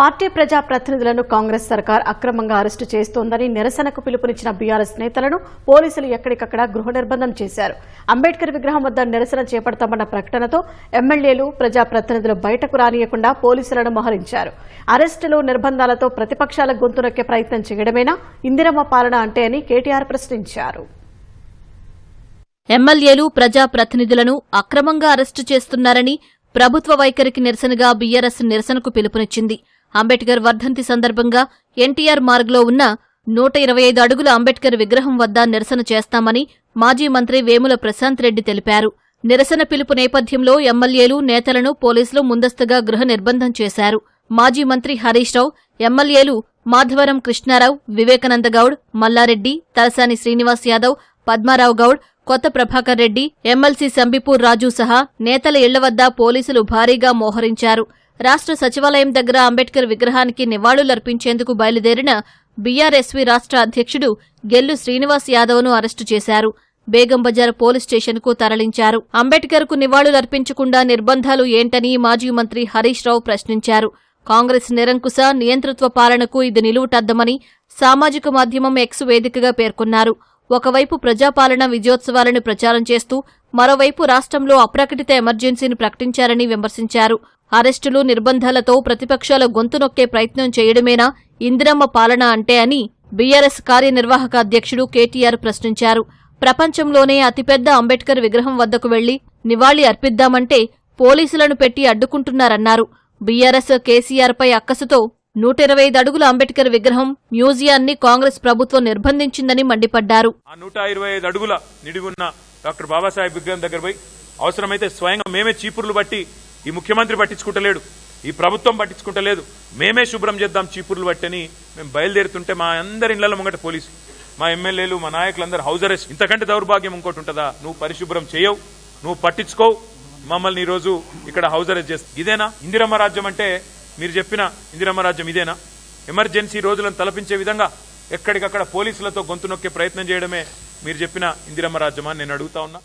Party ప్రజా ప్రతినిధులను కాంగ్రెస్ సర్కార్ అక్రమంగా అరెస్టు చేస్తోందని నిరసనకు పిలుపునిచ్చిన బీఆర్ఎస్ నేతలను పోలీసులు ఎక్కడికక్కడ గృహ నిర్బంధం చేశారు. అంబేద్కర్ విగ్రహం వద్ద నిరసన చేపడతామన్న ప్రకటనతో ఎమ్మెల్యేలు ప్రజా ప్రతినిధులు బయటకు రానియకుండా పోలీసులను మోహరించారు. అరెస్టులు నిర్బంధాలతో ప్రతిపక్షాల గొంతు నొక్కే ప్రయత్నం చేయడమేనా ఇందిరమ్మ పాలన అంటే అని కేటీఆర్ ప్రశ్నించారు. ఎమ్మెల్యేలు ప్రజా ప్రతినిధులను అక్రమంగా అరెస్టు చేస్తున్నారని ప్రభుత్వ వైఖరికి నిరసనగా బీఆర్ఎస్ నిరసనకు పిలుపునిచ్చింది. అంబేద్కర్ వర్ధంతి సందర్భంగా ఎన్టీఆర్ మార్గ్లో ఉన్న నూట ఇరవై ఐదు అడుగుల అంబేద్కర్ విగ్రహం వద్ద నిరసన చేస్తామని మాజీ మంత్రి వేముల ప్రశాంత్ రెడ్డి తెలిపారు. నిరసన పిలుపు నేపథ్యంలో ఎమ్మెల్యేలు నేతలను పోలీసులు ముందస్తుగా గృహ నిర్బంధం చేశారు. మాజీ మంత్రి హరీష్ రావు ఎమ్మెల్యేలు మాధవరం కృష్ణారావు వివేకానంద గౌడ్ మల్లారెడ్డి తలసాని శ్రీనివాస్ యాదవ్ పద్మారావు గౌడ్ కొత్త ప్రభాకర్ రెడ్డి ఎమ్మెల్సీ సంబిపూర్ రాజు సహా నేతల ఇళ్ళ వద్ద పోలీసులు భారీగా మోహరించారు. రాష్ట్ర సచివాలయం దగ్గర అంబేద్కర్ విగ్రహానికి నివాళులర్పించేందుకు బయలుదేరిన బీఆర్ఎస్వీ రాష్ట్ర అధ్యక్షుడు గెల్లు శ్రీనివాస్ యాదవ్ను అరెస్టు చేశారు. బేగం బజార్ పోలీస్ స్టేషన్కు తరలించారు. అంబేద్కర్కు నివాళులర్పించకుండా నిర్బంధాలు ఏంటని మాజీ మంత్రి హరీష్ రావు ప్రశ్నించారు. కాంగ్రెస్ నిరంకుశ నియంతృత్వ పాలనకు ఇది నిలువుటద్దమని సామాజిక మాధ్యమం ఎక్స్ వేదికగా పేర్కొన్నారు. ఒకవైపు ప్రజాపాలన విజయోత్సవాలను ప్రచారం చేస్తూ మరోవైపు రాష్ట్రంలో అప్రకటిత ఎమర్జెన్సీని ప్రకటించారని విమర్శించారు. అరెస్టులు నిర్బంధాలతో ప్రతిపక్షాల గొంతు నొక్కే ప్రయత్నం చేయడమేనా ఇందిరమ్మ పాలన అంటే అని బీఆర్ఎస్ కార్యనిర్వాహక అధ్యక్షుడు కేటీఆర్ ప్రశ్నించారు. ప్రపంచంలోనే అతిపెద్ద అంబేద్కర్ విగ్రహం వద్దకు వెళ్ళి నివాళి అర్పిద్దామంటే పోలీసులను పెట్టి అడ్డుకుంటున్నారన్నారు. బీఆర్ఎస్ కేసీఆర్పై అక్కసుతో నూట ఇరవై ఐదు అడుగుల అంబేద్కర్ విగ్రహం మ్యూజియాన్ని కాంగ్రెస్ ప్రభుత్వం నిర్బంధించిందని మండిపడ్డారు. ఆ నూట ఇరవై ఐదు అడుగుల నిడిగున్న డాక్టర్ బాబాసాహెబ్ విగ్రహం దగ్గర పోయి అవసరమైతే స్వయంగా మేమే చీపుర్లు బట్టి ఈ ముఖ్యమంత్రి పట్టించుకుంటలేడు. ఈ ప్రభుత్వం పట్టించుకుంటలేదు. మేమే శుభ్రం చేద్దాం చీపుర్లు బట్టని మేము బయలుదేరుతుంటే మా అందరి ఇళ్ళలో ముంగట పోలీసు మా ఎమ్మెల్యేలు మా నాయకులందరూ హౌస్ అరెస్ట్. ఇంతకంటే దౌర్భాగ్యం ఇంకోటి ఉంటుందా? నువ్వు పరిశుభ్రం చేయవు. నువ్వు పట్టించుకోవు. మమ్మల్ని ఈరోజు ఇక్కడ హౌస్ అరెస్ట్ చేస్తా. ఇదేనా? ఇందిరమ్మ రాజ్యం అంటే మీరు చెప్పిన ఇందిరమ్మ రాజ్యం ఇదేనా? ఎమర్జెన్సీ రోజులను తలపించే విధంగా ఎక్కడికక్కడ పోలీసులతో గొంతు నొక్కే ప్రయత్నం చేయడమే మీరు చెప్పిన ఇందిరమ్మ రాజ్యమా అని నేను అడుగుతా ఉన్నా.